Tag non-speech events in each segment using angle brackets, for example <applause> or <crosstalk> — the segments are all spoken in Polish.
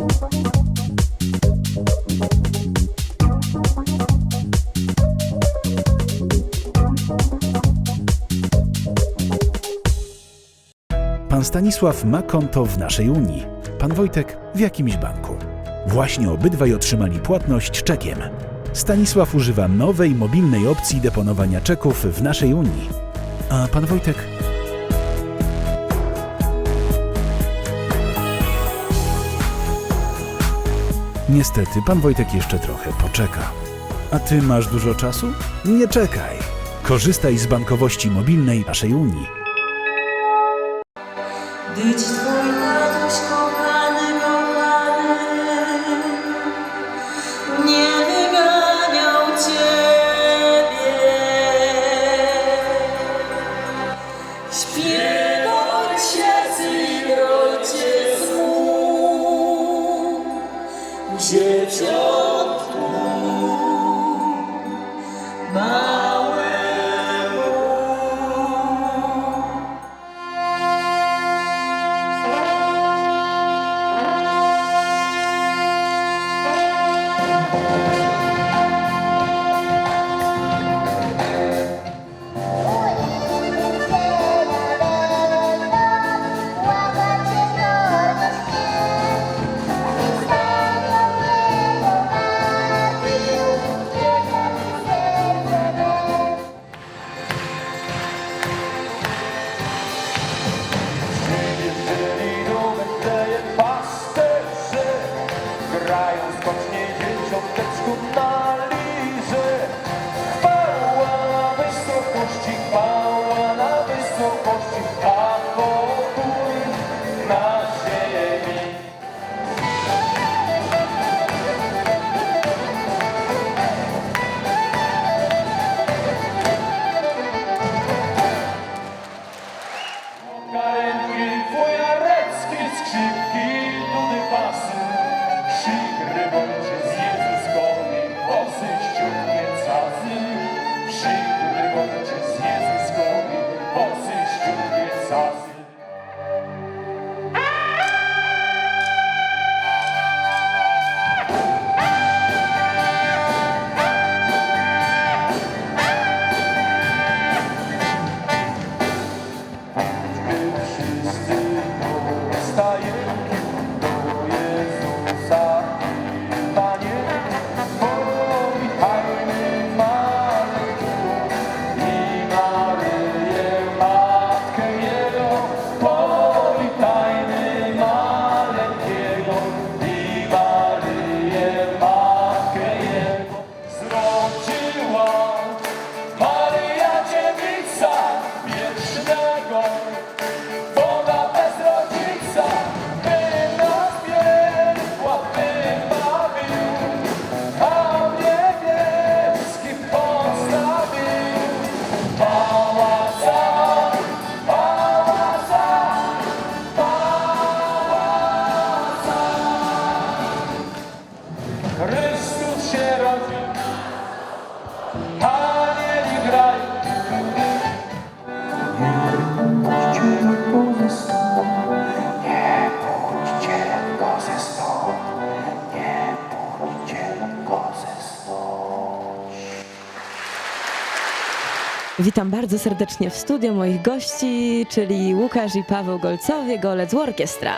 Pan Stanisław ma konto w naszej Unii. Pan Wojtek w jakimś banku. Właśnie obydwaj otrzymali płatność czekiem. Stanisław używa nowej mobilnej opcji deponowania czeków w naszej Unii. A pan Wojtek Niestety, pan Wojtek jeszcze trochę poczeka. A ty masz dużo czasu? Nie czekaj. Korzystaj z bankowości mobilnej naszej Unii. Być twój tatuś Witam bardzo serdecznie w studio moich gości, czyli Łukasz i Paweł Golcowie, Golec Orkiestra.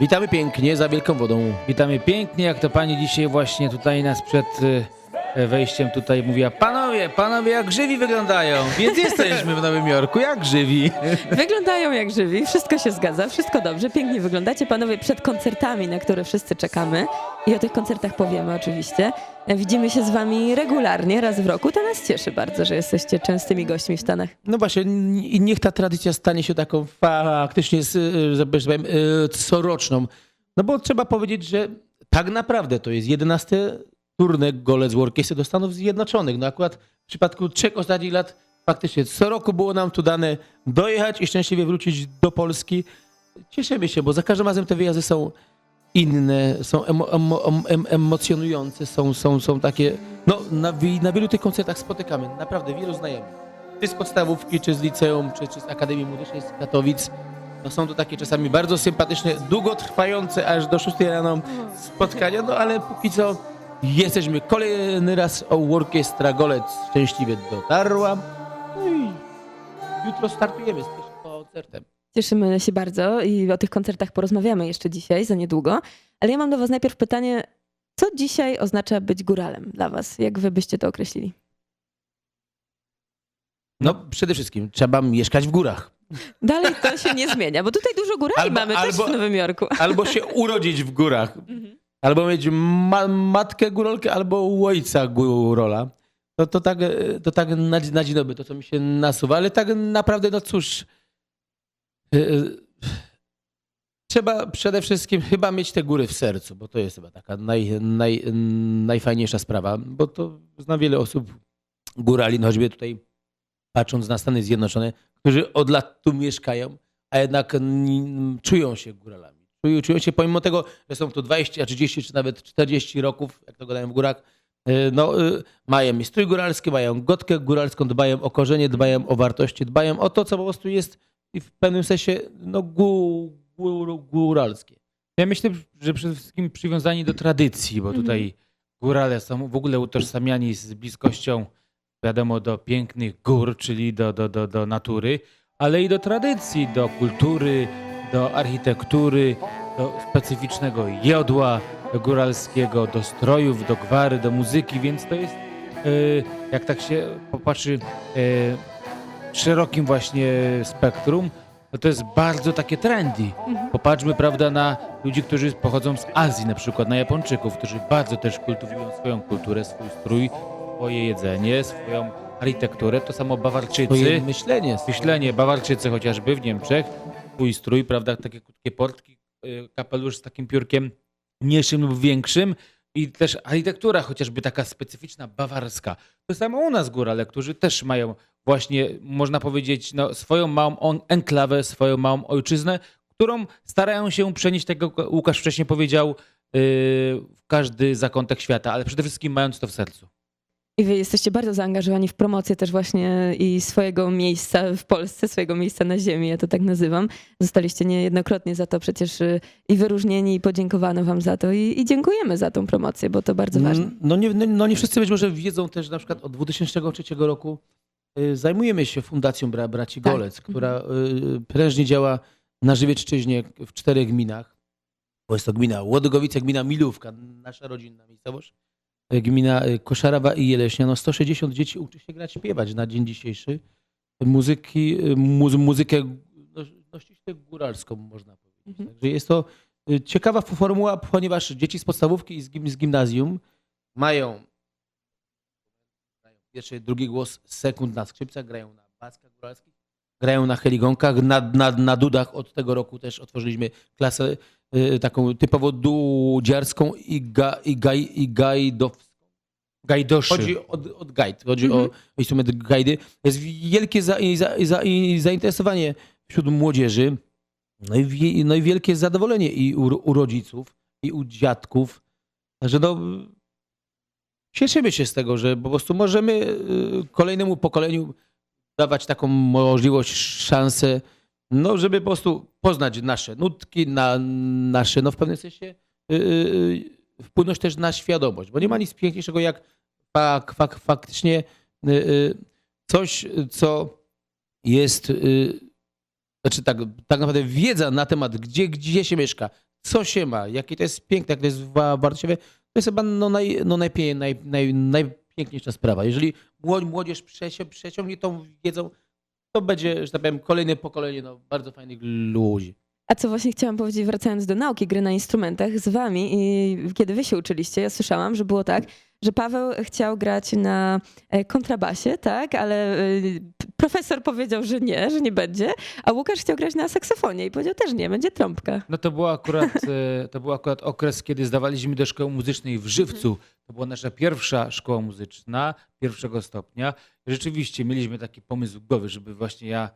Witamy pięknie za wielką wodą. Witamy pięknie, jak to pani dzisiaj właśnie tutaj nas przed e, wejściem tutaj mówiła. Panowie, panowie jak żywi wyglądają, więc jesteśmy w Nowym Jorku, jak żywi. Wyglądają jak żywi, wszystko się zgadza, wszystko dobrze, pięknie wyglądacie panowie przed koncertami, na które wszyscy czekamy i o tych koncertach powiemy oczywiście. Widzimy się z wami regularnie, raz w roku, to nas cieszy bardzo, że jesteście częstymi gośćmi w Stanach. No właśnie, i niech ta tradycja stanie się taką faktycznie, że tak powiem, e, coroczną. No bo trzeba powiedzieć, że tak naprawdę to jest 11 turnek Golec Orkiestry do Stanów Zjednoczonych. No akurat w przypadku trzech ostatnich lat faktycznie co roku było nam tu dane dojechać i szczęśliwie wrócić do Polski. Cieszymy się, bo za każdym razem te wyjazdy są inne, są emo, emo, em, em, emocjonujące, są, są, są takie. No, na, na wielu tych koncertach spotykamy naprawdę wielu znajomych. Czy z podstawówki, czy z liceum, czy, czy z Akademii Muzycznej z Katowic. No są to takie czasami bardzo sympatyczne, długotrwające aż do 6 rano spotkania, no ale póki co jesteśmy kolejny raz Orkiestra Golec szczęśliwie dotarła. No i jutro startujemy z pierwszym koncertem. Cieszymy się bardzo i o tych koncertach porozmawiamy jeszcze dzisiaj, za niedługo. Ale ja mam do Was najpierw pytanie, co dzisiaj oznacza być góralem dla Was? Jak Wy byście to określili? No przede wszystkim trzeba mieszkać w górach. Dalej to się nie zmienia, bo tutaj dużo górali Albo- mamy też albo- w Nowym Jorku. Albo się urodzić w górach, albo mieć ma matkę górolkę, albo ojca górola. To, to tak, to tak na, na dzień dobry, to co mi się nasuwa, ale tak naprawdę, no cóż, trzeba przede wszystkim chyba mieć te góry w sercu, bo to jest chyba taka naj, naj, najfajniejsza sprawa, bo to znam wiele osób górali, no choćby tutaj patrząc na Stany Zjednoczone, którzy od lat tu mieszkają, a jednak czują się góralami. Czują, czują się pomimo tego, że są tu 20, 30 czy nawet 40 roków, jak to gadają w górach, y, no, y, mają strój góralski, mają gotkę góralską, dbają o korzenie, dbają o wartości, dbają o to, co po prostu jest w pewnym sensie no, gó, gó, góralskie. Ja myślę, że przede wszystkim przywiązani do tradycji, bo tutaj górale są w ogóle utożsamiani z bliskością, wiadomo, do pięknych gór, czyli do, do, do, do natury, ale i do tradycji, do kultury, do architektury, do specyficznego jodła góralskiego, do strojów, do gwary, do muzyki, więc to jest, e, jak tak się popatrzy e, szerokim właśnie spektrum, no to jest bardzo takie trendy. Popatrzmy, prawda, na ludzi, którzy pochodzą z Azji, na przykład na Japończyków, którzy bardzo też kultywują swoją kulturę, swój strój, swoje jedzenie, swoją architekturę. To samo Bawarczycy. Twoje myślenie. Myślenie, Bawarczycy chociażby w Niemczech, swój strój, prawda, takie krótkie portki, y, kapelusz z takim piórkiem mniejszym lub większym i też architektura chociażby taka specyficzna, bawarska. To samo u nas górale, którzy też mają właśnie, można powiedzieć, no, swoją małą enklawę, swoją małą ojczyznę, którą starają się przenieść, tak jak Łukasz wcześniej powiedział, yy, w każdy zakątek świata, ale przede wszystkim mając to w sercu. I wy jesteście bardzo zaangażowani w promocję też właśnie i swojego miejsca w Polsce, swojego miejsca na ziemi, ja to tak nazywam. Zostaliście niejednokrotnie za to przecież y, i wyróżnieni, i podziękowano wam za to i, i dziękujemy za tą promocję, bo to bardzo ważne. Mm, No nie, no, no nie wszyscy być może wiedzą też, że na przykład od 2003 roku zajmujemy się Fundacją Bra Braci Tak. Golec, która y, prężnie działa na Żywiecczyźnie w czterech gminach. Bo jest to gmina Łodygowice, gmina Milówka, nasza rodzinna miejscowość, y, gmina y, Koszarawa i Jeleśnia. No 160 dzieci uczy się grać, śpiewać na dzień dzisiejszy. Muzyki, y, muzy, muzykę no, no ściśle góralską można powiedzieć. Mhm. Także jest to y, ciekawa formuła, ponieważ dzieci z podstawówki i z, gim, z gimnazjum mają pierwszy, drugi głos sekund na skrzypcach, grają na baskach góralskich, grają na heligonkach, na, na, na dudach. Od tego roku też otworzyliśmy klasę y, taką typowo dudziarską i, ga, i, gaj, i gajdowską. Gajdoszy. Chodzi od, od gajd, chodzi o instrument gajdy. Jest wielkie za, i za, za, zainteresowanie wśród młodzieży, no i, wie- no i wielkie zadowolenie i u, u rodziców, i u dziadków. Także no, cieszymy się z tego, że po prostu możemy y, kolejnemu pokoleniu dawać taką możliwość, szansę, no, żeby po prostu poznać nasze nutki, na, nasze, no w pewnym sensie y, y, wpłynąć też na świadomość, bo nie ma nic piękniejszego jak fak, fak, faktycznie y, y, coś, co jest, y, znaczy tak, tak naprawdę wiedza na temat, gdzie, gdzie się mieszka, co się ma, jakie to jest piękne, jak to jest wa- wartościowe, to jest chyba no, naj, no najpie, naj, naj, najpiękniejsza sprawa. Jeżeli mło- młodzież przecie, przeciągnie tą wiedzą, to będzie, że tak powiem, kolejne pokolenie no, bardzo fajnych ludzi. A co właśnie chciałam powiedzieć, wracając do nauki gry na instrumentach z wami i kiedy wy się uczyliście, ja słyszałam, że było tak, że Paweł chciał grać na e, kontrabasie, tak, ale e, profesor powiedział, że nie, że nie będzie, a Łukasz chciał grać na saksofonie i powiedział też nie, będzie trąbka. No to był akurat, e, to był akurat okres, kiedy zdawaliśmy do szkoły muzycznej w Żywcu. To była nasza pierwsza szkoła muzyczna, pierwszego stopnia. Rzeczywiście mieliśmy taki pomysł w głowie, żeby właśnie ja,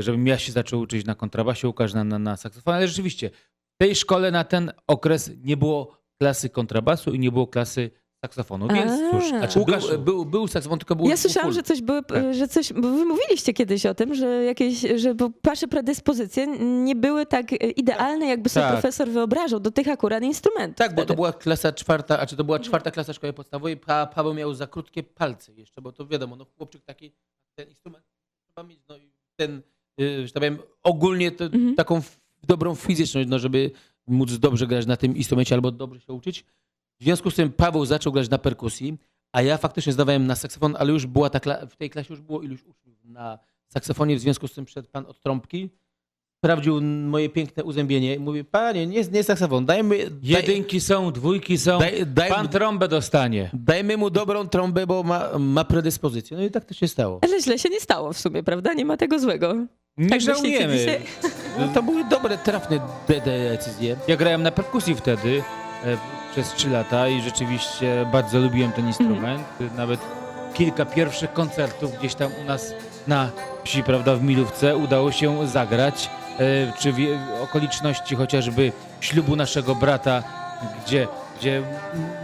żebym ja się zaczął uczyć na kontrabasie, Łukasz na, na, na saksofonie, ale rzeczywiście w tej szkole na ten okres nie było klasy kontrabasu i nie było klasy saksofonu, więc A. cóż. Znaczy, Łukasz, był, był, był saksofon, tylko był Ja słyszałam, że coś były, Tak. że coś, bo wy mówiliście kiedyś o tym, że jakieś, że wasze predyspozycje nie były tak e, idealne, jakby sobie Tak. profesor wyobrażał do tych akurat instrumentów. Tak, bo to wtedy. była klasa czwarta, a czy to była czwarta klasa szkoły podstawowej, pa, Paweł miał za krótkie palce jeszcze, bo to wiadomo, no chłopczyk taki, ten instrument trzeba mieć, no i ten, y, że tak powiem, ogólnie to, Mhm. taką dobrą fizyczność, no żeby móc dobrze grać na tym instrumencie albo dobrze się uczyć. W związku z tym Paweł zaczął grać na perkusji, a ja faktycznie zdawałem na saksofon, ale już była ta kla- w tej klasie już było iluś uczniów na saksofonie, w związku z tym przyszedł pan od trąbki, sprawdził moje piękne uzębienie i mówi, panie, nie, nie saksofon, dajmy... Daj, jedynki są, dwójki są, Daj- daj- pan trąbę dostanie. Dajmy mu dobrą trąbę, bo ma, ma predyspozycję. No i tak to się stało. Ale źle się nie stało w sumie, prawda? Nie ma tego złego. Nie Tak żałujemy. dzisiaj? No, to były dobre, trafne de- decyzje. Ja grałem na perkusji wtedy e, przez 3 lata i rzeczywiście bardzo lubiłem ten instrument. Nawet kilka pierwszych koncertów gdzieś tam u nas na wsi, prawda, w Milówce udało się zagrać. E, czy w okoliczności chociażby ślubu naszego brata, gdzie, gdzie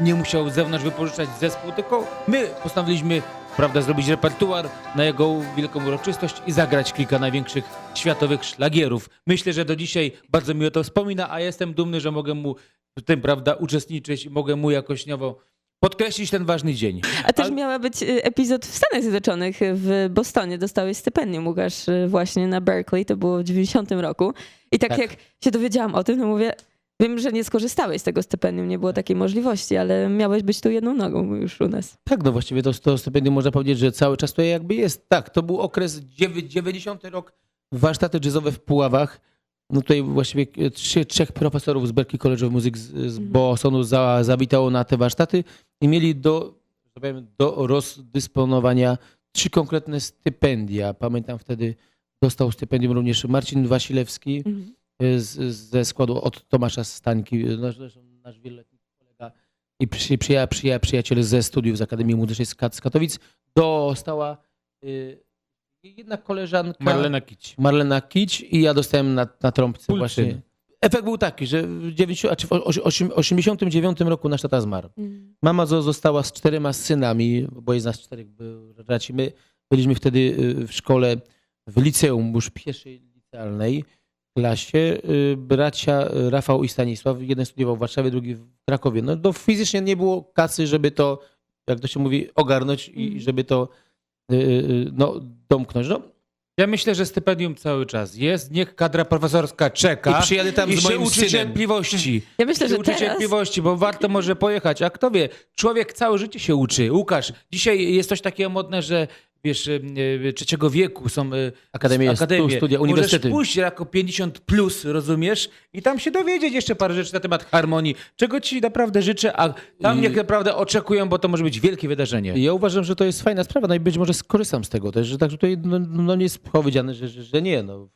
nie musiał z zewnątrz wypożyczać zespół, tylko my postanowiliśmy prawda, zrobić repertuar na jego wielką uroczystość i zagrać kilka największych światowych szlagierów. Myślę, że do dzisiaj bardzo mi o to wspomina, a jestem dumny, że mogę mu w tym prawda, uczestniczyć i mogę mu jakośniowo podkreślić ten ważny dzień. A też miała być y, epizod w Stanach Zjednoczonych, w Bostonie. Dostałeś stypendium, Łukasz, y, właśnie na Berkeley, to było w 90 roku. I tak, Tak. jak się dowiedziałam o tym, to mówię, wiem, że nie skorzystałeś z tego stypendium, nie było takiej możliwości, ale miałeś być tu jedną nogą już u nas. Tak, no właściwie to, to stypendium można powiedzieć, że cały czas to jakby jest. Tak, to był okres dziewię- 90 rok, warsztaty jazzowe w Puławach. No tutaj właściwie trzy, trzech profesorów z Berklee College of Music z, z Mhm. Bostonu za, zawitało na te warsztaty i mieli do, powiem, do rozdysponowania trzy konkretne stypendia. Pamiętam wtedy dostał stypendium również Marcin Wasilewski, z, ze składu od Tomasza Stańki, nasz, zresztą nasz wieloletni kolega i przy, przyja, przyja, przyjaciel ze studiów z Akademii Muzycznej z Katowic. Dostała y, jedna koleżanka, Marlena Kić. Marlena Kić i ja dostałem na, na trąbce właśnie. Efekt był taki, że w 90, a czy w osi- osi- 89 roku nasz tata zmarł. Mama zo- została z czterema synami, bo jest nas czterech braci. My byliśmy wtedy y, w szkole, w liceum, już pierwszej licealnej klasie. Y, Bracia y, Rafał i Stanisław, jeden studiował w Warszawie, drugi w Krakowie. No to fizycznie nie było kasy, żeby to, jak to się mówi, ogarnąć i Mhm. żeby to no, domknąć. No, Ja myślę, że stypendium cały czas jest. Niech kadra profesorska czeka I przyjadę tam i z się moim uczy synem. cierpliwości. Ja myślę, się że uczy teraz... cierpliwości, bo warto może pojechać. A kto wie, człowiek całe życie się uczy. Łukasz, dzisiaj jest coś takiego modne, że wiesz, y, trzeciego wieku są y, Akademie, stu- studia, uniwersytety. Możesz pójść jako 50 plus, rozumiesz? I tam się dowiedzieć jeszcze parę rzeczy na temat harmonii, czego ci naprawdę życzę, a tam niech naprawdę oczekują, bo to może być wielkie wydarzenie. Ja uważam, że to jest fajna sprawa, no i być może skorzystam z tego też, że tak tutaj no, no nie jest powiedziane, że, że, że nie. No.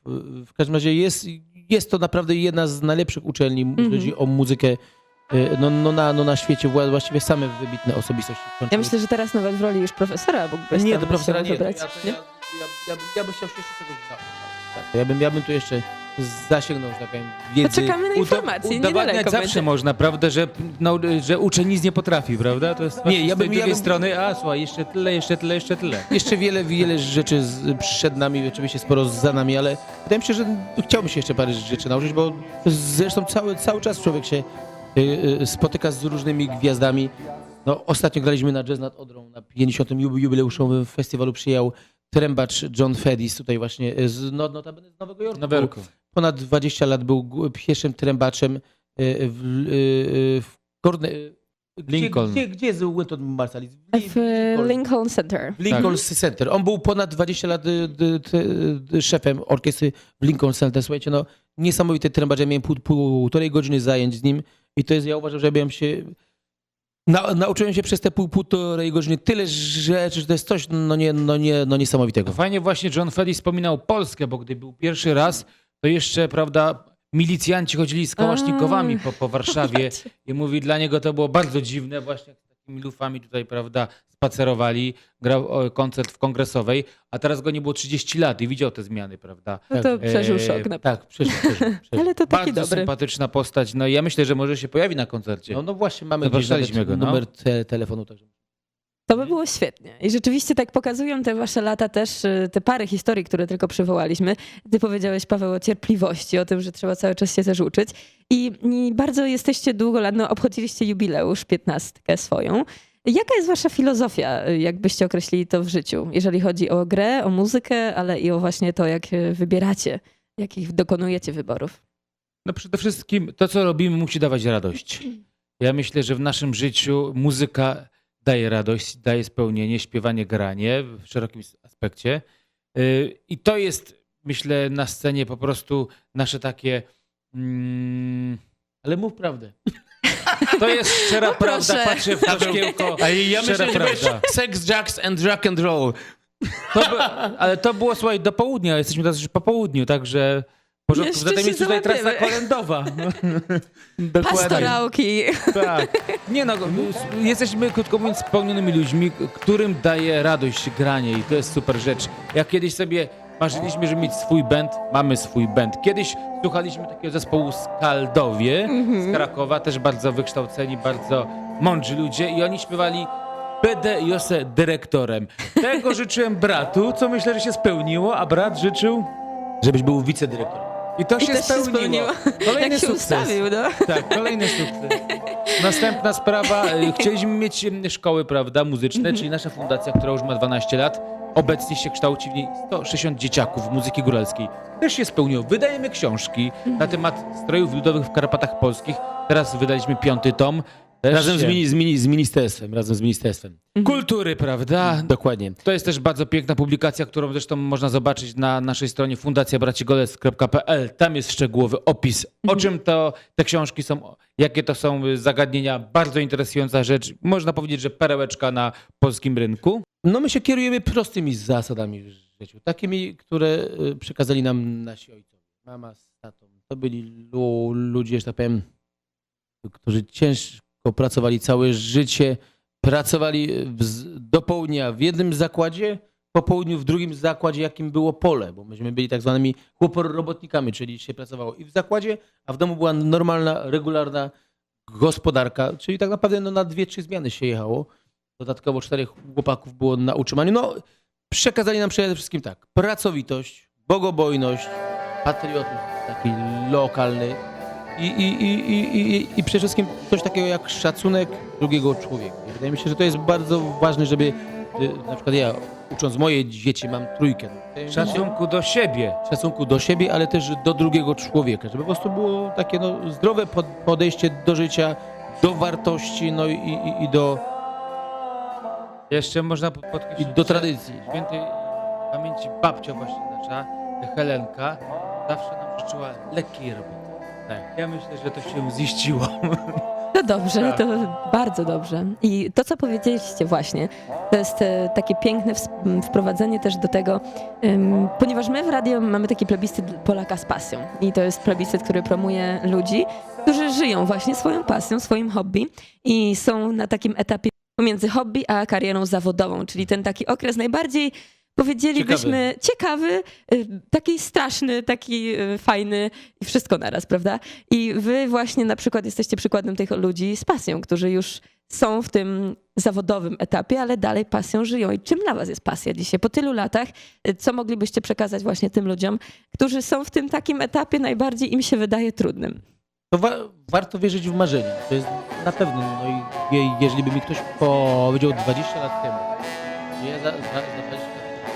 W, każdym razie jest, jest to naprawdę jedna z najlepszych uczelni, Mhm. jeśli chodzi o muzykę no, no, na, no na świecie. Wła- Właściwie same wybitne osobistości. Ja myślę, że teraz nawet w roli już profesora mógłbyś nie, do profesora nie. To wybrać. ja, to nie? ja, ja, ja, bym- ja bym chciał się jeszcze czegoś. Tak, to ja, bym, ja bym tu jeszcze zasięgnął, że tak powiem, wiedzy. Poczekamy na informacje, Udowadniać niedaleko zawsze będzie. można, prawda, że, no, że uczeń nic nie potrafi, prawda? To jest Nie, ja z bym- tej ja drugiej bym- strony, a słuchaj, jeszcze tyle, jeszcze tyle, jeszcze tyle. Jeszcze wiele, wiele rzeczy z, przed nami, oczywiście sporo za nami, ale wydaje mi się, że chciałbym się jeszcze parę rzeczy nauczyć, bo zresztą cały, cały czas człowiek się y, y, spotyka z różnymi gwiazdami. No, ostatnio graliśmy na Jazz nad Odrą, na 50. jubi- jubileuszowym festiwalu przyjechał trębacz John Fedis, tutaj właśnie y, z, no, notabene z Nowego Jorku. Nowy Jorku. Ponad 20 lat był pierwszym trębaczem y, w, y, y, w Korne... y, Gdzie, Lincoln. gdzie, gdzie jest Winton Marsalis? W e, Lincoln Center. W Lincoln Center. On był ponad 20 lat y, y, y, y, szefem orkiestry w Lincoln Center. Słuchajcie, no niesamowity trębacz. Ja miałem pół, półtorej godziny zajęć z nim i to jest, ja uważam, że ja się... Na, nauczyłem się przez te pół, półtorej godziny tyle rzeczy, że to jest coś no, nie, no, nie, no niesamowitego. Fajnie właśnie John Feddy wspominał Polskę, bo gdy był pierwszy raz, to jeszcze, prawda, milicjanci chodzili z kałasznikowami po, po Warszawie <laughs> i mówi, dla niego to było bardzo dziwne właśnie, jak taki wszystkimi lufami tutaj, prawda, spacerowali, grał koncert w kongresowej, a teraz go nie było 30 lat i widział te zmiany, prawda. No to E, przeżył szok. Na... Tak, przeżył, przeżył, <laughs> przeżył. Ale to taki Bardzo dobry. sympatyczna postać. No i ja myślę, że może się pojawi na koncercie. No, no właśnie, mamy nawet go, no. numer te, telefonu. Także. To by było świetnie. I rzeczywiście tak pokazują te wasze lata też, y, te pary historii, które tylko przywołaliśmy. Ty powiedziałeś, Paweł, o cierpliwości, o tym, że trzeba cały czas się też uczyć. I, i bardzo jesteście długo lat, no obchodziliście jubileusz, piętnastkę swoją. Jaka jest wasza filozofia, y, jakbyście określili to w życiu, jeżeli chodzi o grę, o muzykę, ale i o właśnie to, jak wybieracie, jakich dokonujecie wyborów? No przede wszystkim to, co robimy, musi dawać radość. Ja myślę, że w naszym życiu muzyka daje radość, daje spełnienie, śpiewanie, granie w szerokim aspekcie. Yy, I to jest, myślę, na scenie po prostu nasze takie. Mm, Ale mów prawdę. <laughs> to jest szczera No prawda. proszę. Patrzę w to szkiełko. A ja myślę, prawda. sex, drugs and rock and roll. To by, ale to było, słuchaj, do południa. Jesteśmy teraz już po południu, także. Porządku, Jeszcze zatem jest tutaj trasa załapiemy. kolędowa. <laughs> Pastorałki. Tak. Nie no, jesteśmy krótko mówiąc spełnionymi ludźmi, którym daje radość granie i to jest super rzecz. Jak kiedyś sobie marzyliśmy, żeby mieć swój band, mamy swój band. Kiedyś słuchaliśmy takiego zespołu Skaldowie z Krakowa, też bardzo wykształceni, bardzo mądrzy ludzie i oni śpiewali Będę Jose dyrektorem. Tego życzyłem bratu, co myślę, że się spełniło, a brat życzył Żebyś był wicedyrektorem. I to I się się spełniło. spełniło. Kolejny Jak się sukces. ustawił, no. Tak, kolejny sukces. Następna sprawa. y, Chcieliśmy mieć y, szkoły, prawda, muzyczne, czyli nasza fundacja, która już ma 12 lat. Obecnie się kształci w niej 160 dzieciaków muzyki góralskiej. Też się spełniło. Wydajemy książki na temat strojów ludowych w Karpatach Polskich. Teraz wydaliśmy piąty tom. Też Razem z, mini, z, mini, z ministerstwem, razem z ministerstwem. Kultury, prawda? Dokładnie. To jest też bardzo piękna publikacja, którą zresztą można zobaczyć na naszej stronie fundacjabracigolec.pl. Tam jest szczegółowy opis, o czym to te książki są, jakie to są zagadnienia. Bardzo interesująca rzecz. Można powiedzieć, że perełeczka na polskim rynku. No my się kierujemy prostymi zasadami w życiu. Takimi, które y, przekazali nam nasi ojcowie. Mama z tatą. To byli lu, ludzie, że tak powiem, którzy ciężko pracowali całe życie. Pracowali do południa w jednym zakładzie, po południu w drugim zakładzie, jakim było pole, bo myśmy byli tak zwanymi chłoporobotnikami, czyli się pracowało i w zakładzie, a w domu była normalna, regularna gospodarka, czyli tak naprawdę no, na dwie, trzy zmiany się jechało. Dodatkowo czterech chłopaków było na utrzymaniu. No, przekazali nam przede wszystkim tak, pracowitość, bogobojność, patriotyzm taki lokalny i, i, i, i, i, i przede wszystkim coś takiego jak szacunek drugiego człowieka. I wydaje mi się, że to jest bardzo ważne, żeby y, na przykład ja, ucząc moje dzieci, mam trójkę. Szacunku do siebie. szacunku do siebie, ale też do drugiego człowieka, żeby po prostu było takie no, zdrowe pod- podejście do życia, do wartości, no i, i, i, do, Jeszcze można i podkreślić, do tradycji. świętej pamięci babcia właśnie nasza, Helenka, zawsze nam życzyła lekkiej roboty. Tak. Ja myślę, że to się ziściło. To dobrze, Tak. to bardzo dobrze. I to, co powiedzieliście właśnie, to jest e, takie piękne ws- wprowadzenie też do tego, em, ponieważ my w radio mamy taki plebiscyt Polaka z pasją. I to jest plebiscyt, który promuje ludzi, którzy żyją właśnie swoją pasją, swoim hobby i są na takim etapie pomiędzy hobby a karierą zawodową, czyli ten taki okres najbardziej powiedzielibyśmy ciekawy, y, taki straszny, taki y, fajny i wszystko naraz, prawda? I wy właśnie na przykład jesteście przykładem tych ludzi z pasją, którzy już są w tym zawodowym etapie, ale dalej pasją żyją. I czym dla was jest pasja dzisiaj? Po tylu latach, y, co moglibyście przekazać właśnie tym ludziom, którzy są w tym takim etapie najbardziej im się wydaje trudnym? To wa- warto wierzyć w marzenie. To jest na pewno. No i je- jeżeli by mi ktoś powiedział 20 lat temu, że ja za, za, za 20 lat,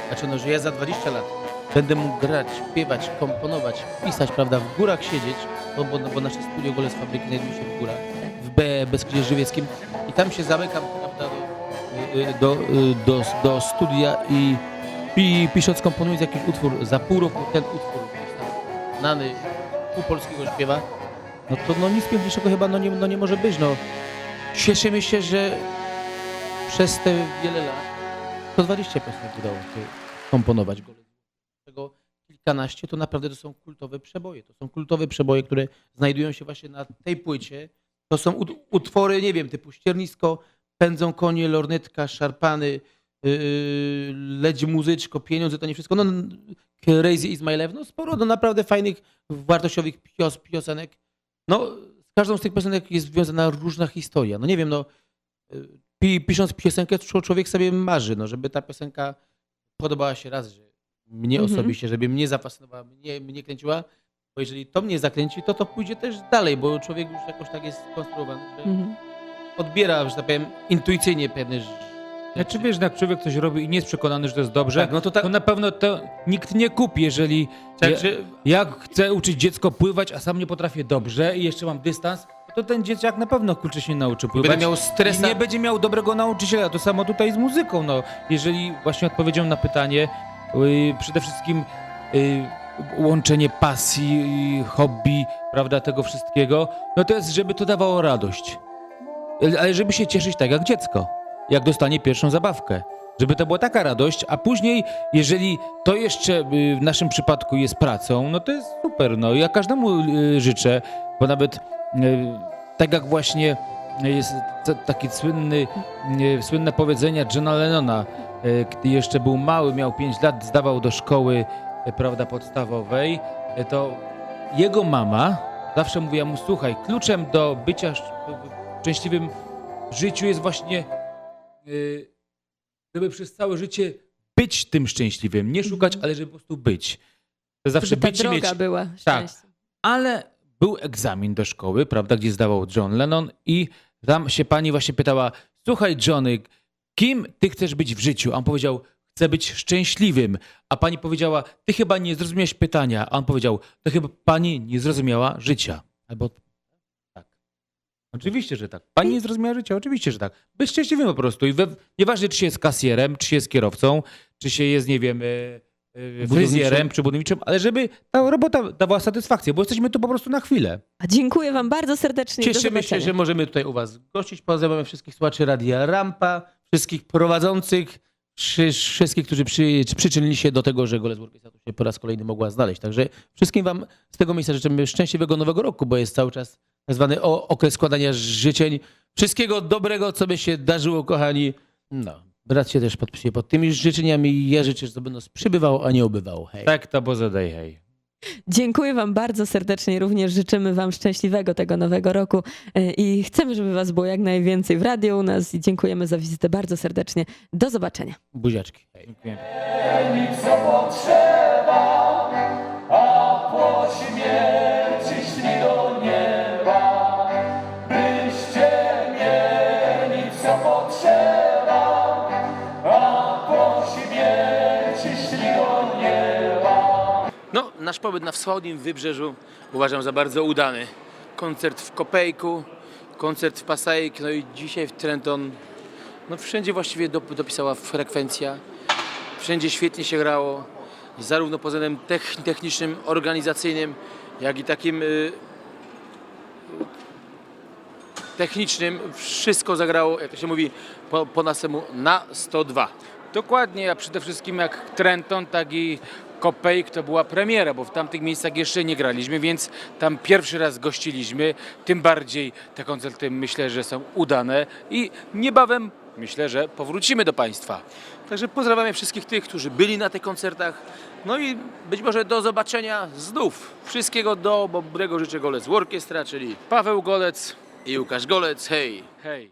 znaczy no, że ja za 20 lat będę mógł grać, śpiewać, komponować, pisać, prawda, w górach siedzieć, no bo, bo nasze studio Gole z Fabryki znajduje się w górach, w B, Beskidzie Żywieckim i tam się zamykam, prawda, do, y, do, y, do, do studia i, i pisząc, komponując jakiś utwór, za pół roku ten utwór znany, pół polskiego śpiewa, no to no nic piękniejszego chyba no nie, no nie może być. No. Cieszymy się, że przez te wiele lat 120 piosenek udało się komponować. Z tego kilkanaście to naprawdę to są kultowe przeboje. To są kultowe przeboje, które znajdują się właśnie na tej płycie. To są ut- utwory, nie wiem, typu Ściernisko, pędzą konie, lornetka, szarpany, yy, muzyczko, pieniądze, to nie wszystko. No, Crazy is my life, no sporo no, naprawdę fajnych, wartościowych pios, piosenek. No, z każdą z tych piosenek jest związana różna historia. No nie wiem, no, yy, pi, pisząc piosenkę, czł- człowiek sobie marzy, no, żeby ta piosenka podobała się raz, że mnie Mhm. osobiście, żeby mnie zafascynowała, mnie, mnie kręciła, bo jeżeli to mnie zakręci, to to pójdzie też dalej, bo człowiek już jakoś tak jest skonstruowany, że Mhm. odbiera, że tak powiem, intuicyjnie pewne rzeczy. Znaczy wiesz, jak człowiek coś robi i nie jest przekonany, że to jest dobrze, Tak, no to tak- to na pewno to nikt nie kupi, jeżeli Tak, ja, że- jak chcę uczyć dziecko pływać, a sam nie potrafię dobrze i jeszcze mam dystans, to ten dzieciak na pewno kurczę się nauczy pływać. Będę miał stresa. I nie będzie miał dobrego nauczyciela. To samo tutaj z muzyką. No, jeżeli właśnie odpowiedzią na pytanie, y, przede wszystkim y, łączenie pasji, y, hobby, prawda, tego wszystkiego, no to jest, żeby to dawało radość. Ale- żeby się cieszyć tak jak dziecko, jak dostanie pierwszą zabawkę. Żeby to była taka radość, a później, jeżeli to jeszcze y, w naszym przypadku jest pracą, no to jest super. No ja każdemu y, życzę, bo nawet tak jak właśnie jest taki słynny, y, słynne powiedzenia Johna Lennona, y, gdy jeszcze był mały, miał 5 lat, zdawał do szkoły, prawda, podstawowej, to jego mama zawsze mówiła mu, słuchaj, kluczem do bycia sz- szczęśliwym w życiu jest właśnie, żeby przez całe życie być tym szczęśliwym. Nie szukać, ale żeby po prostu być. To zawsze Żeby ta być i droga mieć. była Tak. Ale był egzamin do szkoły, prawda, gdzie zdawał John Lennon i tam się pani właśnie pytała, słuchaj Johnny, kim ty chcesz być w życiu? A on powiedział, chcę być szczęśliwym. A pani powiedziała, ty chyba nie zrozumiałeś pytania. A on powiedział, to chyba pani nie zrozumiała życia. Albo tak. Oczywiście, że tak. Pani nie zrozumiała życia, oczywiście, że tak. Być szczęśliwym po prostu. I we, nieważne, czy się jest kasjerem, czy się jest kierowcą, czy się jest, nie wiem, e, fryzjerem, czy budowniczym, ale żeby ta robota dawała satysfakcję, bo jesteśmy tu po prostu na chwilę. A dziękuję wam bardzo serdecznie. Cieszymy się, że możemy tutaj u Was gościć. Pozdrawiamy wszystkich słuchaczy Radia Rampa, wszystkich prowadzących, wszy- wszystkich, którzy przy, przyczynili się do tego, że tu się po raz kolejny mogła znaleźć. Także wszystkim Wam z tego miejsca życzymy szczęśliwego nowego roku, bo jest cały czas tak zwany okres składania życzeń. Wszystkiego dobrego, co by się darzyło, kochani. No, brat się też podpisuje pod tymi życzeniami i ja życzę, żeby nas przybywało, a nie ubywało. Hej. Tak to bo zadaj hej. Dziękuję Wam bardzo serdecznie. Również życzymy Wam szczęśliwego tego nowego roku e, i chcemy, żeby Was było jak najwięcej w radiu u nas i dziękujemy za wizytę bardzo serdecznie. Do zobaczenia. Buziaczki. Hej. Dziękuję. nic co potrzeba, a po śmierci nasz pobyt na wschodnim wybrzeżu uważam za bardzo udany. Koncert w Kopejku, koncert w Passaic, no i dzisiaj w Trenton. No wszędzie właściwie dop- dopisała frekwencja. Wszędzie świetnie się grało. Zarówno pod względem tech- technicznym, organizacyjnym, jak i takim y, technicznym. Wszystko zagrało, jak to się mówi po, po naszemu, na 102. Dokładnie, a przede wszystkim jak Trenton, tak i Kopejk to była premiera, bo w tamtych miejscach jeszcze nie graliśmy, więc tam pierwszy raz gościliśmy. Tym bardziej te koncerty myślę, że są udane i niebawem myślę, że powrócimy do Państwa. Także pozdrawiamy wszystkich tych, którzy byli na tych koncertach. No i być może do zobaczenia znów. Wszystkiego dobrego życzę Golec Orkiestra, czyli Paweł Golec, i Łukasz Golec. Hej! hej.